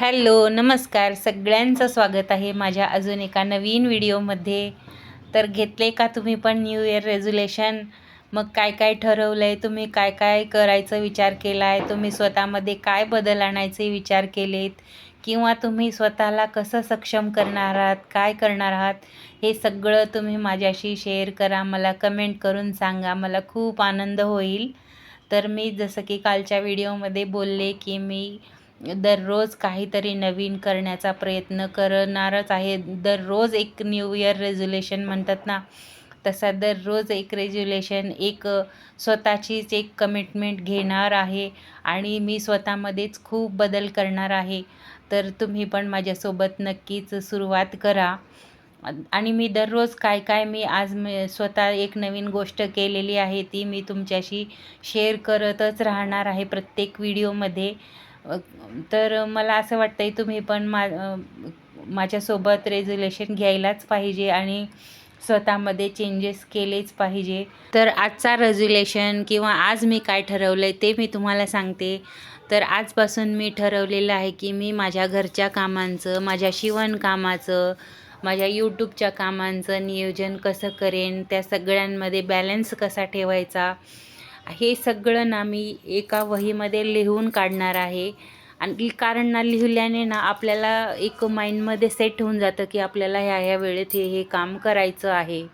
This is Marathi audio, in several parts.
हॅलो नमस्कार. सगळ्यांचं स्वागत आहे माझ्या अजून एका नवीन व्हिडिओमध्ये. तर घेतले का तुम्ही पण न्यू इयर रेझोल्युशन मग काय काय ठरवलं आहे तुम्ही काय काय करायचं विचार केला आहे तुम्ही स्वतःमध्ये काय बदल आणायचे विचार केलेत? किंवा तुम्ही स्वतःला कसं सक्षम करणार आहात? काय करणार आहात? हे सगळं तुम्ही माझ्याशी शेअर करा. मला कमेंट करून सांगा. मला खूप आनंद होईल. तर मी जसं की कालच्या व्हिडिओमध्ये बोलले की मी दररोज काहीतरी नवीन करण्याचा प्रयत्न करणारच आहे. दररोज एक न्यू इयर रेझोल्युशन म्हणतात ना तसा दररोज एक रेज्युलेशन एक स्वतःचीच एक कमिटमेंट घेणार आहे आणि मी स्वतःमध्येच खूप बदल करणार आहे. तर तुम्ही पण माझ्यासोबत नक्कीच सुरुवात करा. आणि मी दररोज काय काय मी आज मी स्वतः एक नवीन गोष्ट केलेली आहे ती मी तुमच्याशी शेअर करतच राहणार आहे प्रत्येक व्हिडिओमध्ये तर मला असं वाटतं आहे तुम्ही पण मा माझ्यासोबत रेझोल्युशन घ्यायलाच पाहिजे आणि स्वतःमध्ये चेंजेस केलेच पाहिजे. तर आजचा रेझोल्युशन किंवा आज मी काय ठरवलं आहे ते मी तुम्हाला सांगते. तर आजपासून मी ठरवलेलं आहे की मी माझ्या घरच्या कामांचं माझ्या शिवणकामाचं माझ्या यूट्यूबच्या कामांचं नियोजन कसं करेन त्या सगळ्यांमध्ये बॅलन्स कसा ठेवायचा हे सगळं ना मी एका वहीमध्ये लिहून काढणार आहे. आणि कारण ना लिहिल्याने ना आपल्याला एक माइंडमध्ये सेट होऊन जातं की आपल्याला ह्या ह्या वेळेत हे हे काम करायचं आहे.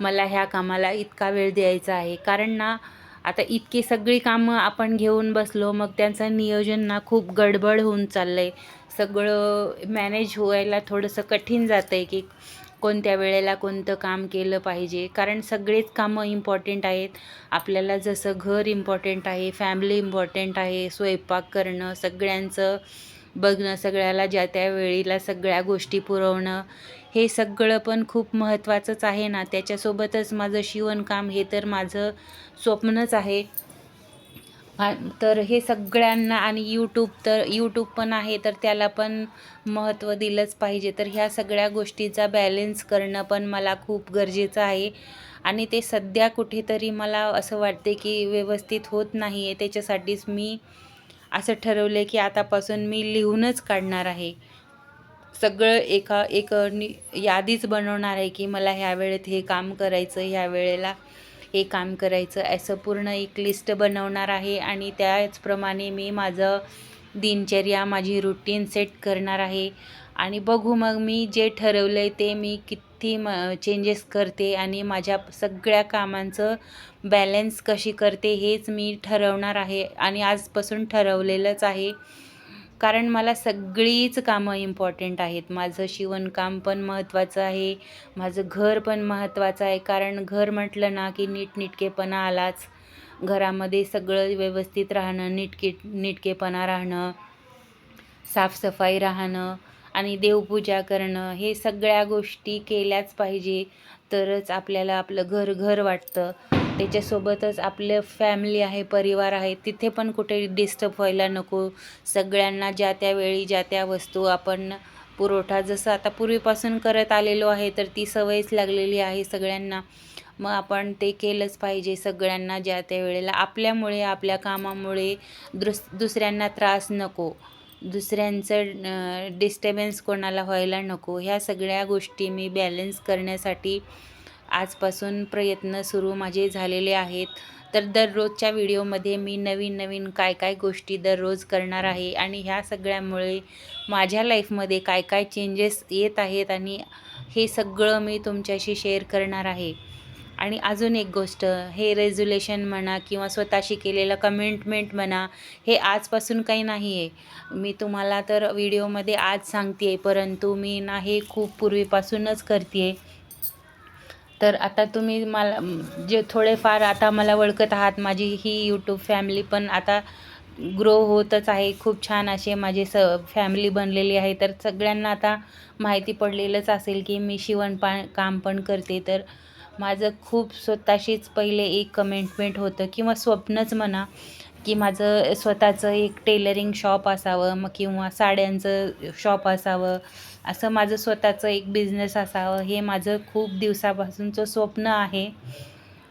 मला ह्या कामाला इतका वेळ द्यायचा आहे. कारण ना आता इतकी सगळी कामं आपण घेऊन बसलो मग त्यांचं नियोजन ना खूप गडबड होऊन चाललं आहे सगळं मॅनेज व्हायला थोडंसं कठीण जातं आहे की कोणत्या वेळेला कोणतं काम केलं पाहिजे? कारण सगळेच कामं इम्पॉर्टंट आहेत. आपल्याला जसं घर इम्पॉर्टंट आहे फॅमिली इम्पॉर्टंट आहे स्वयंपाक करणं सगळ्यांचं बघणं सगळ्याला ज्या त्या वेळेला सगळ्या गोष्टी पुरवणं हे सगळं पण खूप महत्त्वाचंच आहे ना. त्याच्यासोबतच माझं शिवणकाम हे तर माझं स्वप्नच आहे. तर हे सगळ्यांना आणि यूट्यूब तर यूट्यूब पण आहे तर त्याला पण महत्त्व दिलंच पाहिजे. तर ह्या सगळ्या गोष्टीचा बॅलेन्स करणं पण मला खूप गरजेचं आहे. आणि ते सध्या कुठेतरी मला असं वाटते की व्यवस्थित होत नाही आहे त्याच्यासाठीच मी असं ठरवलं की आतापासून मी लिहूनच काढणार आहे. सगळं एका एक नि यादीच बनवणार आहे की मला ह्या वेळेत हे काम करायचं ह्या वेळेला हे काम करायचं. असं पूर्ण एक लिस्ट बनवणार आहे आणि त्याचप्रमाणे मी माझं दिनचर्या माझी रुटीन सेट करणार आहे. आणि बघू मग मी जे ठरवलं आहे ते मी किती म चेंजेस करते आणि माझ्या सगळ्या कामांचं बॅलन्स कशी करते हेच मी ठरवणार आहे. आणि आजपासून ठरवलेलंच आहे. कारण मला सगळीच कामं इम्पॉर्टंट आहेत. माझं शिवणकाम पण महत्त्वाचं आहे. माझं घर पण महत्त्वाचं आहे. कारण घर म्हटलं ना की नीटनिटकेपणा आलाच. घरामध्ये सगळं व्यवस्थित राहणं नीटके नीटकेपणा राहणं साफसफाई राहणं आणि देवपूजा करणं हे सगळ्या गोष्टी केल्याच पाहिजे तरच आपल्याला आपलं घर घर वाटतं. त्याच्यासोबतच आपलं फॅमिली आहे परिवार आहे तिथे पण कुठे डिस्टर्ब व्हायला नको. सगळ्यांना ज्या त्या वेळी ज्या त्या वस्तू आपण पुरवठा जसं आता पूर्वीपासून करत आलेलो आहे तर ती सवयच लागलेली आहे सगळ्यांना. मग आपण ते केलंच पाहिजे सगळ्यांना ज्या त्या वेळेला. आपल्यामुळे आपल्या कामामुळे दुस दुसऱ्यांना त्रास नको. दुसऱ्यांचं डिस्टर्बन्स कोणाला व्हायला नको. ह्या सगळ्या गोष्टी मी बॅलन्स करण्यासाठी आजपासून प्रयत्न सुरू माझे झालेले आहेत. तर दररोजच्या व्हिडिओमध्ये मी नवीन नवीन काय काय गोष्टी दररोज करणार आहे आणि ह्या सगळ्यामुळे माझ्या लाईफमध्ये काय काय चेंजेस येत आहेत आणि हे सगळं मी तुमच्याशी शेअर करणार आहे. आणि अजून एक गोष्ट हे रेझोल्युशन म्हणा किंवा स्वतःशी केलेलं कमिटमेंट म्हणा हे आजपासून काही नाही आहे मी तुम्हाला तर व्हिडिओमध्ये आज सांगते आहे परंतु मी ना हे खूप पूर्वीपासूनच करते आहे तर आता तुम्ही मला जे थोडेफार आता मला ओळखत आहात माझी ही यूट्यूब फॅमिली पण आता ग्रो होतच आहे. खूप छान असे माझे स फॅमिली बनलेली आहे. तर सगळ्यांना आता माहिती पडलेलंच असेल की मी शिवणपा काम पण करते. तर माझं खूप स्वतःशीच पहिले एक कमेंटमेंट होतं किंवा स्वप्नच म्हणा. की माझं स्वतःचं एक टेलरिंग शॉप असावं मग किंवा साड्यांचं शॉप असावं असं माझं स्वतःचं एक बिझनेस असावं हे माझं खूप दिवसापासूनचं स्वप्न आहे.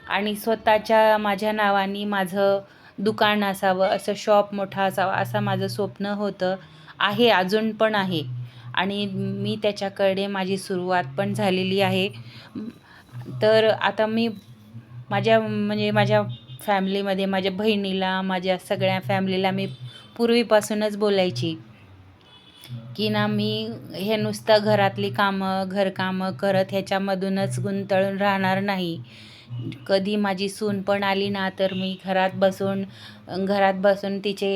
आणि स्वतःच्या माझ्या नावाने माझं दुकान असावं असं शॉप मोठा असावं असं माझं स्वप्न होतं. आहे अजून पण आहे. आणि मी त्याच्याकडे माझी सुरुवात पण झालेली आहे. तर आता मी माझ्या म्हणजे माझ्या फॅमिलीमध्ये माझ्या बहिणीला माझ्या सगळ्या फॅमिलीला मी पूर्वीपासूनच बोलायची की ना मी हे नुसतं घरातली कामं घरकामं करत ह्याच्यामधूनच गुंतळून राहणार नाही. कधी माझी सून पण आली ना तर मी घरात बसून घरात बसून तिचे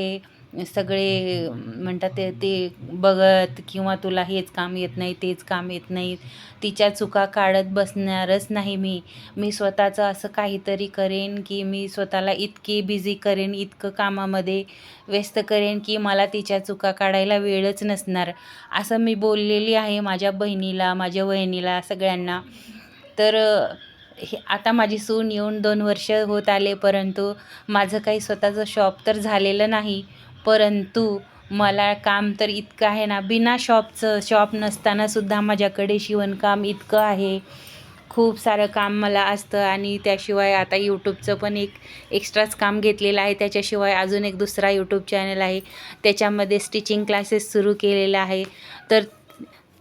सगळे म्हणतात ते ते बघत किंवा तुला हेच काम येत नाही तेच काम येत नाही. तिच्या चुका काढत बसणारच नाही मी. मी स्वतःचं असं काहीतरी करेन की मी स्वतःला इतकी बिझी करेन इतकं कामामध्ये व्यस्त करेन की मला तिच्या चुका काढायला वेळच नसणार. असं मी बोललेली आहे माझ्या बहिणीला माझ्या वहिनीला सगळ्यांना. तर हे आता माझी सून येऊन दोन वर्ष होत आले परंतु माझं काही स्वतःचं शॉप तर झालेलं नाही. परंतु मला काम तर इतकं आहे ना बिना शॉपचं शॉप नसतानासुद्धा माझ्याकडे शिवणकाम इतकं आहे. खूप सारं काम मला असतं आणि त्याशिवाय आता यूट्यूबचं पण एक एक्स्ट्राच काम घेतलेलं आहे. त्याच्याशिवाय अजून एक दुसरा यूट्यूब चॅनल आहे. त्याच्यामध्ये स्टिचिंग क्लासेस सुरू केलेलं आहे. तर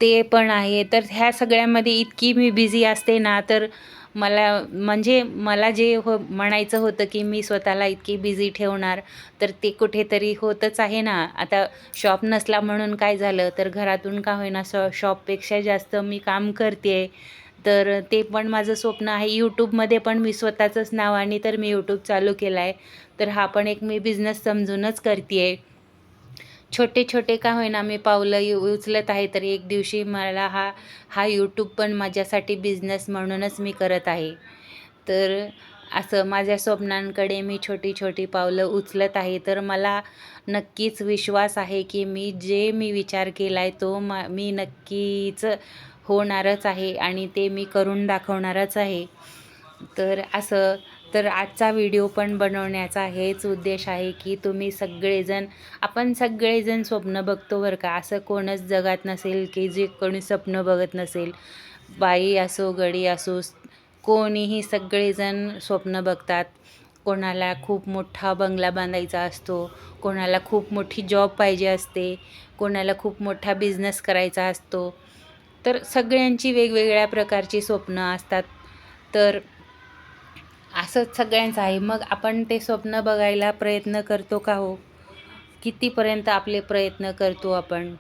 ते पण आहे. तर ह्या सगळ्यामध्ये इतकी मी बिझी असते ना तर मला म्हणजे मला जे हो म्हणायचं होतं की मी स्वतःला इतकी बिझी ठेवणार तर ते कुठेतरी होतच आहे ना. आता शॉप नसला म्हणून काय झालं? तर घरातून का होईना स शॉपपेक्षा जास्त मी काम करते. तर ते पण माझं स्वप्न आहे. यूट्यूबमध्ये पण मी स्वतःचंच नावाने तर मी यूट्यूब चालू केला आहे तर हा पण एक मी बिझनेस समजूनच करते आहे छोटे छोटे का होईना मी पावलं उचलत आहे तर एक दिवशी मला हा हा यूट्यूब पण माझ्यासाठी बिझनेस म्हणूनच मी करत आहे. तर असं माझ्या स्वप्नांकडे मी छोटी छोटी पावलं उचलत आहे. तर मला नक्कीच विश्वास आहे की मी जे मी विचार केला आहे तो मा मी नक्कीच होणारच आहे आणि ते मी करून दाखवणारच आहे. तर असं तर आजचा व्हिडिओ पण बनवण्याचा हेच उद्देश आहे की तुम्ही सगळेजण आपण सगळेजण स्वप्न बघतो बरं का. असं कोणच जगात नसेल की जे कोणी स्वप्न बघत नसेल. बाई असो गडी असो कोणीही सगळेजण स्वप्न बघतात. कोणाला खूप मोठा बंगला बांधायचा असतो कोणाला खूप मोठी जॉब पाहिजे असते कोणाला खूप मोठा बिझनेस करायचा असतो. तर सगळ्यांची वेगवेगळ्या प्रकारची स्वप्न असतात. तर असंच सगळ्यांचं आहे. मग आपण ते स्वप्न बघायला प्रयत्न करतो का हो? कितीपर्यंत आपले प्रयत्न करतो आपण?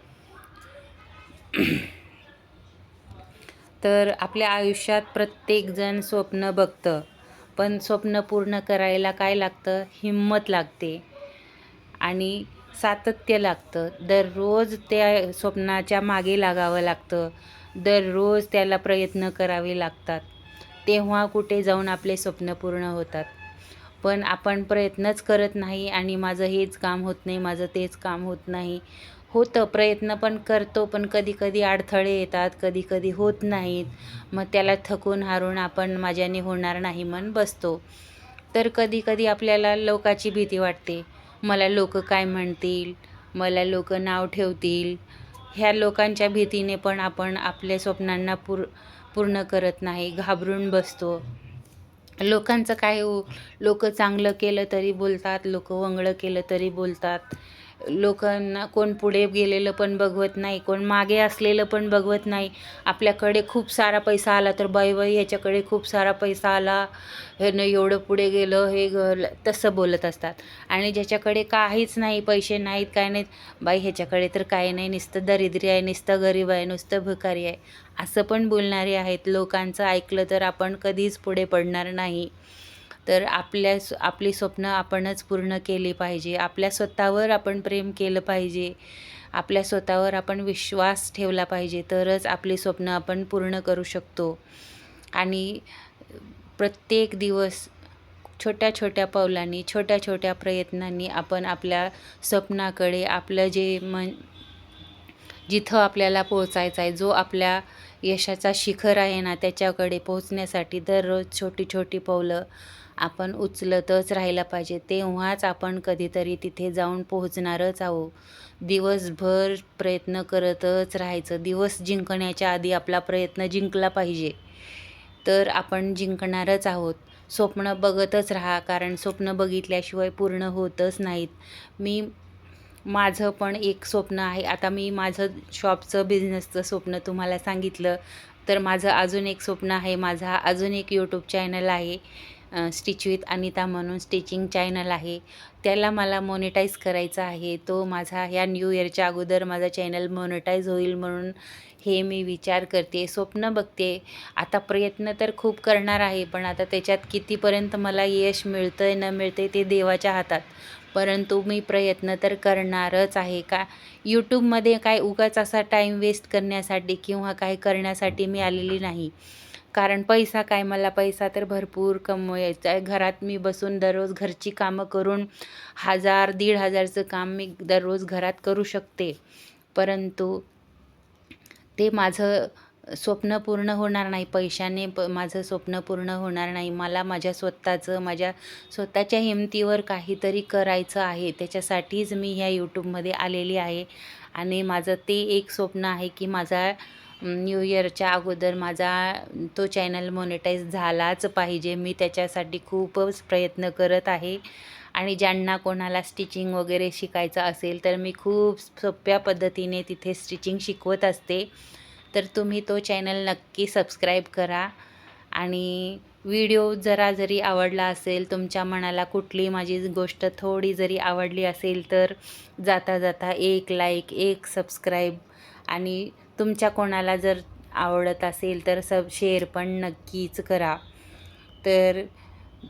तर आपल्या आयुष्यात प्रत्येकजण स्वप्न बघतं. पण स्वप्न पूर्ण करायला काय लागतं? हिंमत लागते. आणि सातत्य लागतं. दररोज त्या स्वप्नाच्या मागे लागावं लागतं. दररोज त्याला प्रयत्न करावे लागतात. तेव्हा कुठे जाऊन आपले स्वप्न पूर्ण होतात. पण आपण प्रयत्नच करत नाही आणि माझं हेच काम होत नाही माझं तेच काम होत नाही. होतं प्रयत्न पण करतो पण कधी कधी अडथळे येतात कधी कधी होत नाहीत. मग त्याला थकून हारून आपण माझ्याने होणार नाही म्हण बसतो. तर कधी कधी आपल्याला लोकाची भीती वाटते. मला लोक काय म्हणतील? मला लोक नाव ठेवतील? ह्या लोकांच्या भीतीने पण आपण आपल्या स्वप्नांना पूर पूर्ण करत नाही घाबरून बसतो. लोकांचं काय हो लोक चांगलं केलं तरी बोलतात लोक वंगळं केलं तरी बोलतात. लोकांना कोण पुढे गेलेलं पण बघवत नाही कोण मागे असलेलं पण बघवत नाही. आपल्याकडे खूप सारा पैसा आला तर बाई बाई ह्याच्याकडे खूप सारा पैसा आला हे न एवढं पुढे गेलं हे ग तसं बोलत असतात. आणि ज्याच्याकडे काहीच नाही पैसे नाहीत काय नाहीत बाई ह्याच्याकडे तर काही नाही नुसतं दरिद्री आहे नुसतं गरीब आहे नुसतं भिकारी आहे. असं पण बोलणारे आहेत लोकांचं ऐकलं तर आपण कधीच पुढे पडणार नाही. तर आपल्या आपली स्वप्न आपणच पूर्ण केली पाहिजे. आपल्या स्वतःवर आपण प्रेम केलं पाहिजे. आपल्या स्वतःवर आपण विश्वास ठेवला पाहिजे. तरच आपली स्वप्न आपण पूर्ण करू शकतो. आणि प्रत्येक दिवस छोट्या छोट्या पावलांनी छोट्या छोट्या प्रयत्नांनी आपण आपल्या स्वप्नाकडे आपलं जे मन जिथं आपल्याला पोहोचायचं आहे जो आपल्या यशाचा शिखर आहे ना त्याच्याकडे पोहोचण्यासाठी दररोज छोटी छोटी पावलं आपण उचलतच राहायला पाहिजे. तेव्हाच आपण कधीतरी तिथे जाऊन पोहोचणारच आहो दिवसभर प्रयत्न करतच राहायचं. दिवस जिंकण्याच्या आधी आपला प्रयत्न जिंकला पाहिजे. तर आपण जिंकणारच आहोत. स्वप्न बघतच राहा कारण स्वप्न बघितल्याशिवाय पूर्ण होतच नाहीत. मी माझं पण एक स्वप्न आहे. आता मी माझं शॉपचं बिझनेसचं स्वप्न तुम्हाला सांगितलं. तर माझं अजून एक स्वप्न आहे. माझा अजून एक यूट्यूब चॅनल आहे. स्टिच विथ अनिता म्हणून स्टिचिंग चॅनल आहे. त्याला मला मोनिटाईज करायचा आहे. तो माझा ह्या न्यू इयरच्या अगोदर माझा चॅनल मोनिटाईज होईल म्हणून हे मी विचार करते स्वप्न बघते. आता प्रयत्न तर खूप करणार आहे पण आता त्याच्यात कितीपर्यंत मला यश मिळतं आहे न मिळतं ते देवाच्या हातात. परंतु मी प्रयत्न तर करणारच आहे का? यूट्यूबमध्ये काय उगाच असा टाईम वेस्ट करण्यासाठी किंवा काही करण्यासाठी मी आलेली नाही. कारण पैसा काय मला पैसा तर भरपूर कमवायचा आहे घरात मी बसून दररोज घरची कामं करून हजार दीड हजारचं काम मी दररोज घरात करू शकते. परंतु ते माझं स्वप्न पूर्ण होणार नाही. पैशाने प माझं स्वप्न पूर्ण होणार नाही. मला माझ्या स्वतःचं माझ्या स्वतःच्या हिमतीवर काहीतरी करायचं आहे. त्याच्यासाठीच मी ह्या यूट्यूबमध्ये आलेली आहे. आणि माझं ते एक स्वप्न आहे की माझा न्यू इयरच्या अगोदर माझा तो चॅनल मॉनिटाईज झालाच पाहिजे. मी त्याच्यासाठी खूपच प्रयत्न करत आहे. आणि ज्यांना कोणाला स्टिचिंग वगैरे शिकायचं असेल तर मी खूप सोप्या पद्धतीने तिथे स्टिचिंग शिकवत असते. तर तुम्ही तो चॅनल नक्की सबस्क्राईब करा. आणि व्हिडिओ जरा जरी आवडला असेल तुमच्या मनाला कुठली माझी गोष्ट थोडी जरी आवडली असेल तर जाता जाता एक लाईक एक सबस्क्राईब आणि तुमच्या कोणाला जर आवडत असेल तर सब शेअर पण नक्कीच करा. तर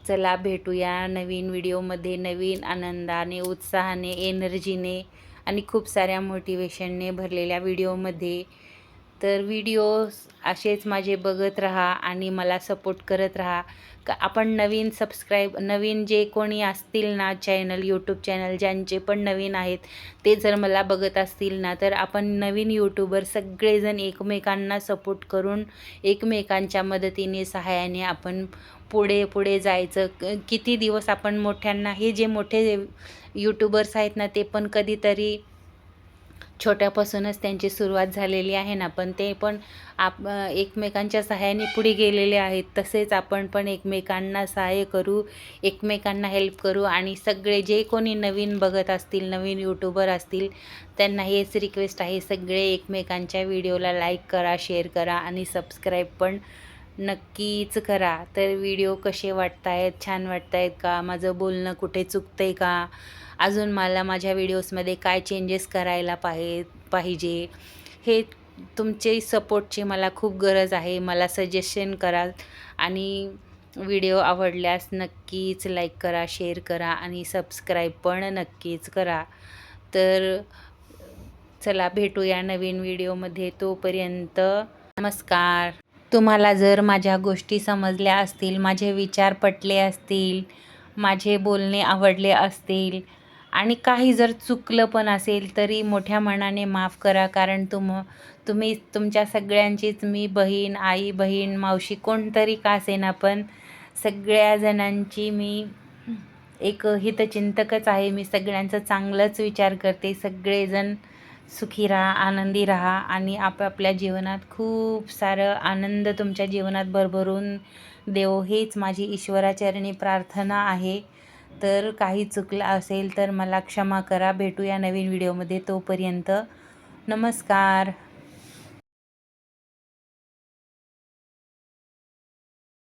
चला भेटूया नवीन व्हिडिओमध्ये. नवीन आनंदाने उत्साहाने एनर्जीने आणि खूप साऱ्या मोटिवेशनने भरलेल्या व्हिडिओमध्ये. तर व्हिडिओ असेच माझे बघत राहा आणि मला सपोर्ट करत राहा. आपण नवीन सबस्क्राईब नवीन जे कोणी असतील ना चॅनल यूट्यूब चॅनल ज्यांचे पण नवीन आहेत ते जर मला बघत असतील ना तर आपण नवीन यूट्यूबर सगळेजण एकमेकांना सपोर्ट करून एकमेकांच्या मदतीने सहाय्याने आपण पुढे पुढे जायचं. किती दिवस आपण मोठ्यांना हे जे मोठे यूट्यूबर्स आहेत ना ते पण कधीतरी छोट्यापासूनच त्यांची सुरुवात झालेली आहे ना पण ते पण आप एकमेकांच्या सहाय्याने पुढे गेलेले आहेत. तसेच आपण पण एकमेकांना सहाय्य करू एकमेकांना हेल्प करू आणि सगळे जे कोणी नवीन बघत असतील नवीन यूट्यूबर असतील त्यांना हेच रिक्वेस्ट आहे सगळे एकमेकांच्या व्हिडिओला लाईक करा शेअर करा आणि सबस्क्राईब पण नक्कीच करा. तर व्हिडिओ कसे वाटत आहेत छान वाटत आहेत का? माझं बोलणं कुठे चुकतं आहे का? अजून मला माझ्या व्हिडिओजमध्ये काय चेंजेस करायला पाहे पाहिजे हे तुमचे सपोर्टची मला खूप गरज आहे. मला सजेशन करा आणि व्हिडिओ आवडल्यास नक्कीच लाईक करा शेअर करा आणि सबस्क्राईब पण नक्कीच करा. तर चला भेटूया नवीन व्हिडिओमध्ये तोपर्यंत नमस्कार. तुम्हाला जर माझ्या गोष्टी समजल्या असतील माझे विचार पटले असतील माझे बोलणे आवडले असतील आणि काही जर चुकलं पण असेल तरी मोठ्या मनाने माफ करा. कारण तुम तुम्ही तुमच्या सगळ्यांचीच मी बहीण आई बहीण मावशी कोणतरी का असेना पण सगळ्या जणांची मी एक हितचिंतकच आहे. मी सगळ्यांचं चांगलंच विचार करते. सगळेजण सुखी राहा आनंदी राहा आणि आपापल्या जीवनात खूप सारं आनंद तुमच्या जीवनात भरभरून देव. हेच माझी ईश्वराचरणी प्रार्थना आहे. तर काही चुकलं असेल तर मला क्षमा करा. भेटूया नवीन व्हिडिओमध्ये तोपर्यंत. नमस्कार.